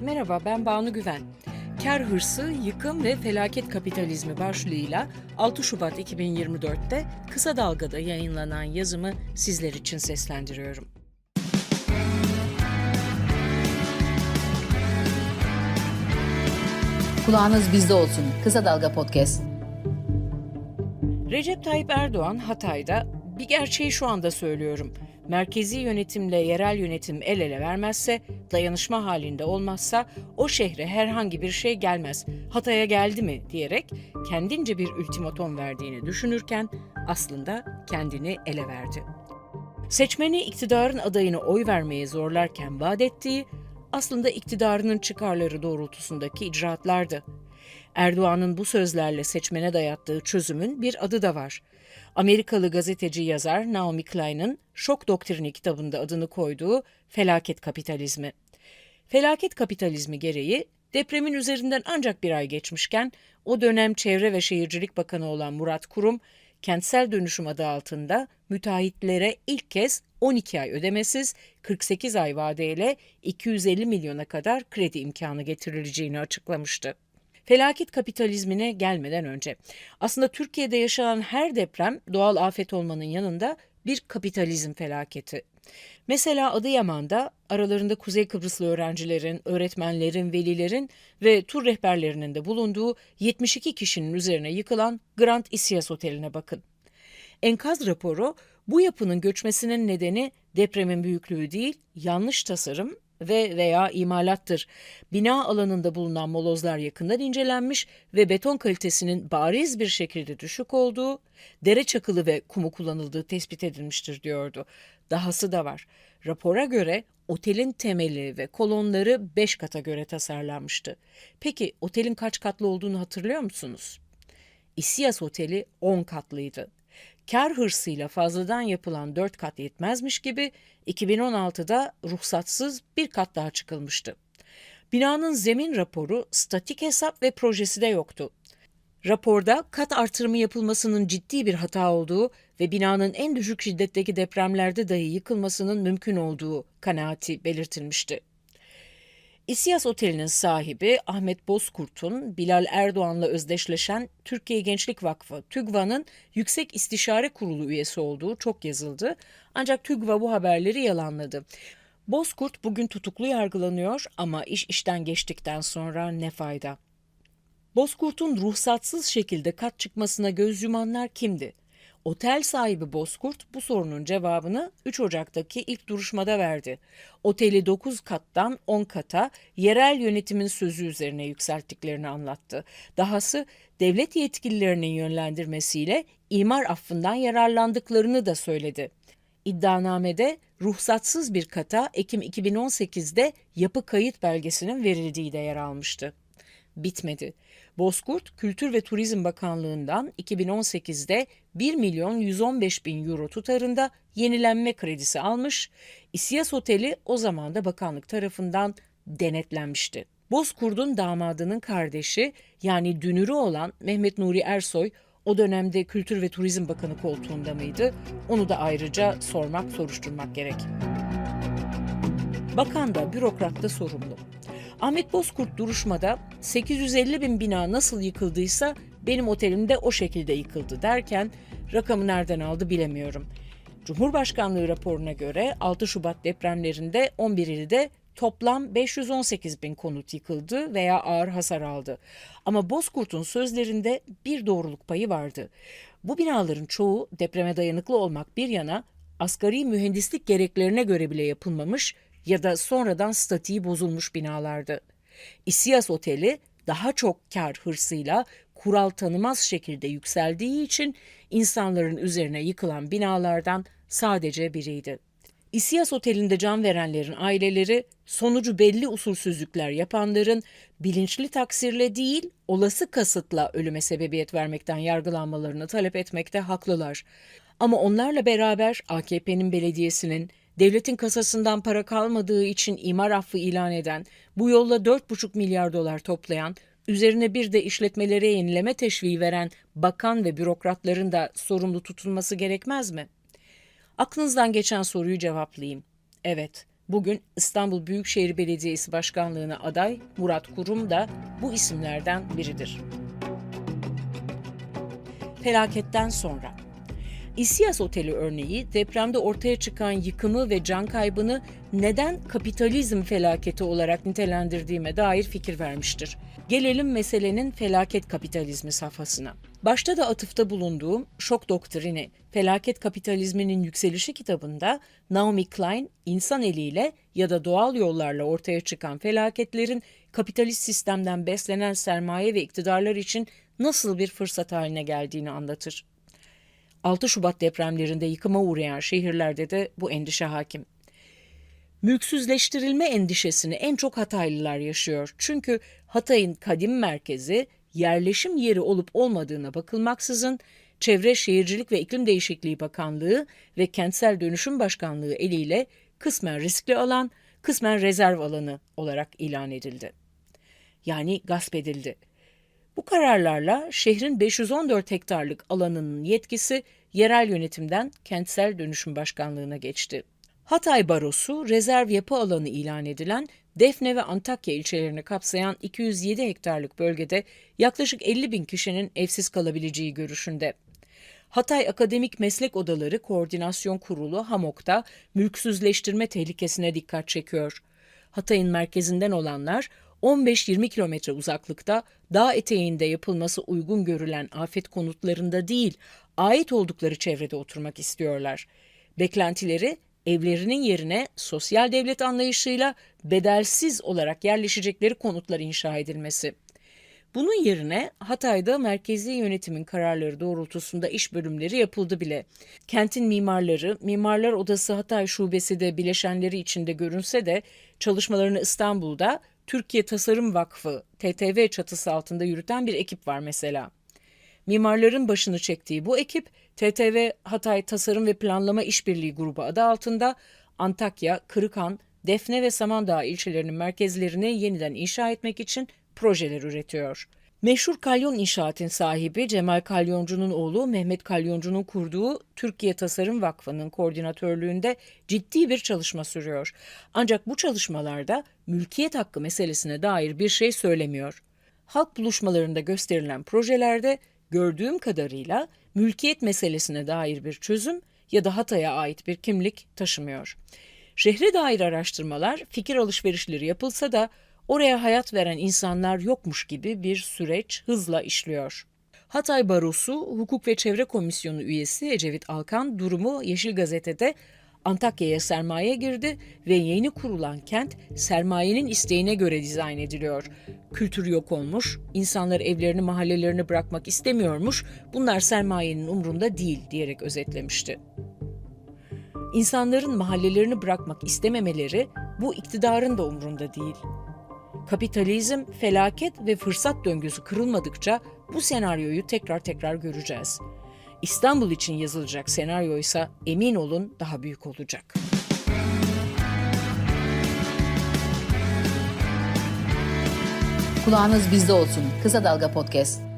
Merhaba ben Banu Güven. Kar hırsı, yıkım ve felaket kapitalizmi başlığıyla 6 Şubat 2024'te Kısa Dalga'da yayınlanan yazımı sizler için seslendiriyorum. Kulağınız bizde olsun. Kısa Dalga Podcast. Recep Tayyip Erdoğan Hatay'da bir gerçeği şu anda söylüyorum. Merkezi yönetimle yerel yönetim el ele vermezse, dayanışma halinde olmazsa o şehre herhangi bir şey gelmez. Hatay'a geldi mi diyerek kendince bir ultimatom verdiğini düşünürken aslında kendini ele verdi. Seçmeni iktidarın adayını oy vermeye zorlarken vaat ettiği aslında iktidarının çıkarları doğrultusundaki icraatlardı. Erdoğan'ın bu sözlerle seçmene dayattığı çözümün bir adı da var. Amerikalı gazeteci yazar Naomi Klein'ın Şok Doktrini kitabında adını koyduğu felaket kapitalizmi. Felaket kapitalizmi gereği depremin üzerinden ancak bir ay geçmişken o dönem Çevre ve Şehircilik Bakanı olan Murat Kurum, kentsel dönüşüm adı altında müteahhitlere ilk kez 12 ay ödemesiz 48 ay vadeyle 250 milyona kadar kredi imkanı getirileceğini açıklamıştı. Felaket kapitalizmine gelmeden önce aslında Türkiye'de yaşanan her deprem doğal afet olmanın yanında bir kapitalizm felaketi. Mesela Adıyaman'da aralarında Kuzey Kıbrıslı öğrencilerin, öğretmenlerin, velilerin ve tur rehberlerinin de bulunduğu 72 kişinin üzerine yıkılan Grand Isyas Oteli'ne bakın. Enkaz raporu bu yapının göçmesinin nedeni depremin büyüklüğü değil, yanlış tasarım ve veya imalattır. Bina alanında bulunan molozlar yakından incelenmiş ve beton kalitesinin bariz bir şekilde düşük olduğu, dere çakılı ve kumu kullanıldığı tespit edilmiştir diyordu. Dahası da var. Rapora göre otelin temeli ve kolonları 5 kata göre tasarlanmıştı. Peki otelin kaç katlı olduğunu hatırlıyor musunuz? İsiyas Oteli 10 katlıydı. Kar hırsıyla fazladan yapılan 4 kat yetmezmiş gibi 2016'da ruhsatsız bir kat daha çıkılmıştı. Binanın zemin raporu, statik hesap ve projesi de yoktu. Raporda kat artırımı yapılmasının ciddi bir hata olduğu ve binanın en düşük şiddetteki depremlerde dahi yıkılmasının mümkün olduğu kanaati belirtilmişti. İSİAS Oteli'nin sahibi Ahmet Bozkurt'un Bilal Erdoğan'la özdeşleşen Türkiye Gençlik Vakfı TÜGVA'nın Yüksek İstişare Kurulu üyesi olduğu çok yazıldı. Ancak TÜGVA bu haberleri yalanladı. Bozkurt bugün tutuklu yargılanıyor ama iş işten geçtikten sonra ne fayda? Bozkurt'un ruhsatsız şekilde kat çıkmasına göz yumanlar kimdi? Otel sahibi Bozkurt bu sorunun cevabını 3 Ocak'taki ilk duruşmada verdi. Oteli 9 kattan 10 kata yerel yönetimin sözü üzerine yükselttiklerini anlattı. Dahası devlet yetkililerinin yönlendirmesiyle imar affından yararlandıklarını da söyledi. İddianamede ruhsatsız bir kata Ekim 2018'de yapı kayıt belgesinin verildiği de yer almıştı bitmedi. Bozkurt Kültür ve Turizm Bakanlığı'ndan 2018'de 1 milyon 115 bin euro tutarında yenilenme kredisi almış, İSİAS Oteli o zaman da bakanlık tarafından denetlenmişti. Bozkurt'un damadının kardeşi yani dünürü olan Mehmet Nuri Ersoy o dönemde Kültür ve Turizm Bakanı koltuğunda mıydı? Onu da ayrıca sormak, soruşturmak gerek. Bakan da bürokrat da sorumlu. Ahmet Bozkurt duruşmada 850 bin bina nasıl yıkıldıysa benim otelimde o şekilde yıkıldı derken rakamı nereden aldı bilemiyorum. Cumhurbaşkanlığı raporuna göre 6 Şubat depremlerinde 11 ilde toplam 518 bin konut yıkıldı veya ağır hasar aldı. Ama Bozkurt'un sözlerinde bir doğruluk payı vardı. Bu binaların çoğu depreme dayanıklı olmak bir yana asgari mühendislik gereklerine göre bile yapılmamış ya da sonradan statiği bozulmuş binalardı. İsiyas Oteli daha çok kar hırsıyla kural tanımaz şekilde yükseldiği için insanların üzerine yıkılan binalardan sadece biriydi. İsiyas Oteli'nde can verenlerin aileleri sonucu belli usulsüzlükler yapanların bilinçli taksirle değil olası kasıtla ölüme sebebiyet vermekten yargılanmalarını talep etmekte haklılar. Ama onlarla beraber AKP'nin belediyesinin devletin kasasından para kalmadığı için imar affı ilan eden, bu yolla 4,5 milyar dolar toplayan, üzerine bir de işletmelere yenileme teşviği veren bakan ve bürokratların da sorumlu tutulması gerekmez mi? Aklınızdan geçen soruyu cevaplayayım. Evet, Bugün İstanbul Büyükşehir Belediyesi Başkanlığı'na aday Murat Kurum da bu isimlerden biridir. Felaketten sonra İSİAS Oteli örneği depremde ortaya çıkan yıkımı ve can kaybını neden kapitalizm felaketi olarak nitelendirdiğime dair fikir vermiştir. Gelelim meselenin felaket kapitalizmi safhasına. Başta da atıfta bulunduğum Şok Doktrini, Felaket Kapitalizminin Yükselişi kitabında Naomi Klein, insan eliyle ya da doğal yollarla ortaya çıkan felaketlerin kapitalist sistemden beslenen sermaye ve iktidarlar için nasıl bir fırsat haline geldiğini anlatır. 6 Şubat depremlerinde yıkıma uğrayan şehirlerde de bu endişe hakim. Mülksüzleştirilme endişesini en çok Hataylılar yaşıyor. Çünkü Hatay'ın kadim merkezi yerleşim yeri olup olmadığına bakılmaksızın Çevre Şehircilik ve İklim Değişikliği Bakanlığı ve Kentsel Dönüşüm Başkanlığı eliyle kısmen riskli alan, kısmen rezerv alanı olarak ilan edildi. Yani gasp edildi. Bu kararlarla şehrin 514 hektarlık alanının yetkisi yerel yönetimden Kentsel Dönüşüm Başkanlığı'na geçti. Hatay Barosu rezerv yapı alanı ilan edilen Defne ve Antakya ilçelerini kapsayan 207 hektarlık bölgede yaklaşık 50 bin kişinin evsiz kalabileceği görüşünde. Hatay Akademik Meslek Odaları Koordinasyon Kurulu HAMOK'ta mülksüzleştirme tehlikesine dikkat çekiyor. Hatay'ın merkezinden olanlar 15-20 kilometre uzaklıkta dağ eteğinde yapılması uygun görülen afet konutlarında değil, ait oldukları çevrede oturmak istiyorlar. Beklentileri evlerinin yerine sosyal devlet anlayışıyla bedelsiz olarak yerleşecekleri konutlar inşa edilmesi. Bunun yerine Hatay'da merkezi yönetimin kararları doğrultusunda iş bölümleri yapıldı bile. Kentin mimarları, Mimarlar Odası Hatay Şubesi de bileşenleri içinde görünse de çalışmalarını İstanbul'da Türkiye Tasarım Vakfı TTV çatısı altında yürüten bir ekip var mesela. Mimarların başını çektiği bu ekip TTV Hatay Tasarım ve Planlama İşbirliği Grubu adı altında Antakya, Kırıkhan, Defne ve Samandağ ilçelerinin merkezlerini yeniden inşa etmek için projeler üretiyor. Meşhur Kalyon İnşaat'ın sahibi Cemal Kalyoncu'nun oğlu Mehmet Kalyoncu'nun kurduğu Türkiye Tasarım Vakfı'nın koordinatörlüğünde ciddi bir çalışma sürüyor. Ancak bu çalışmalarda mülkiyet hakkı meselesine dair bir şey söylemiyor. Halk buluşmalarında gösterilen projelerde gördüğüm kadarıyla mülkiyet meselesine dair bir çözüm ya da Hatay'a ait bir kimlik taşımıyor. Şehre dair araştırmalar, fikir alışverişleri yapılsa da oraya hayat veren insanlar yokmuş gibi bir süreç hızla işliyor. Hatay Barosu Hukuk ve Çevre Komisyonu üyesi Ecevit Alkan durumu Yeşil Gazete'de Antakya'ya sermaye girdi ve yeni kurulan kent sermayenin isteğine göre dizayn ediliyor. Kültür yok olmuş, insanlar evlerini mahallelerini bırakmak istemiyormuş, bunlar sermayenin umrunda değil diyerek özetlemişti. İnsanların mahallelerini bırakmak istememeleri bu iktidarın da umrunda değil. Kapitalizm, felaket ve fırsat döngüsü kırılmadıkça bu senaryoyu tekrar tekrar göreceğiz. İstanbul için yazılacak senaryo ise emin olun daha büyük olacak. Kulağınız bizde olsun. Kısa Dalga Podcast.